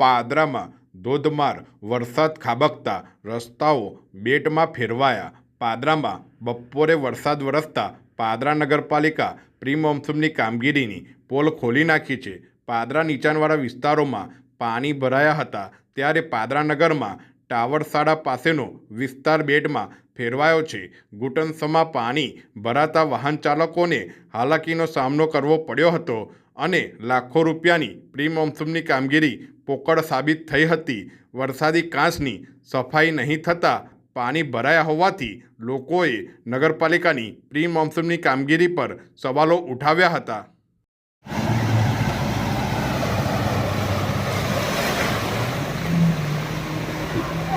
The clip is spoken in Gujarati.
પાદરામાં ધોધમાર વરસાદ ખાબકતા રસ્તાઓ બેટમાં ફેરવાયા. પાદરામાં બપોરે વરસાદ વરસતા પાદરા નગરપાલિકા પ્રી મોન્સૂનની કામગીરીની પોલ ખોલી નાખી છે. પાદરા નીચાણવાળા વિસ્તારોમાં પાણી ભરાયા હતા, ત્યારે પાદરા નગરમાં ટાવર શાળા પાસેનો વિસ્તાર બેટમાં ફેરવાયો છે. ઘૂંટણસમાં પાણી ભરાતા વાહન ચાલકોને હાલાકીનો સામનો કરવો પડ્યો હતો અને લાખો રૂપિયાની પ્રી મોન્સૂનની કામગીરી પોકળ સાબિત થઈ હતી. વરસાદી કાંસની સફાઈ નહીં થતાં પાણી ભરાયા હોવાથી લોકોએ નગરપાલિકાની પ્રી મોન્સૂનની કામગીરી પર સવાલો ઉઠાવ્યા હતા.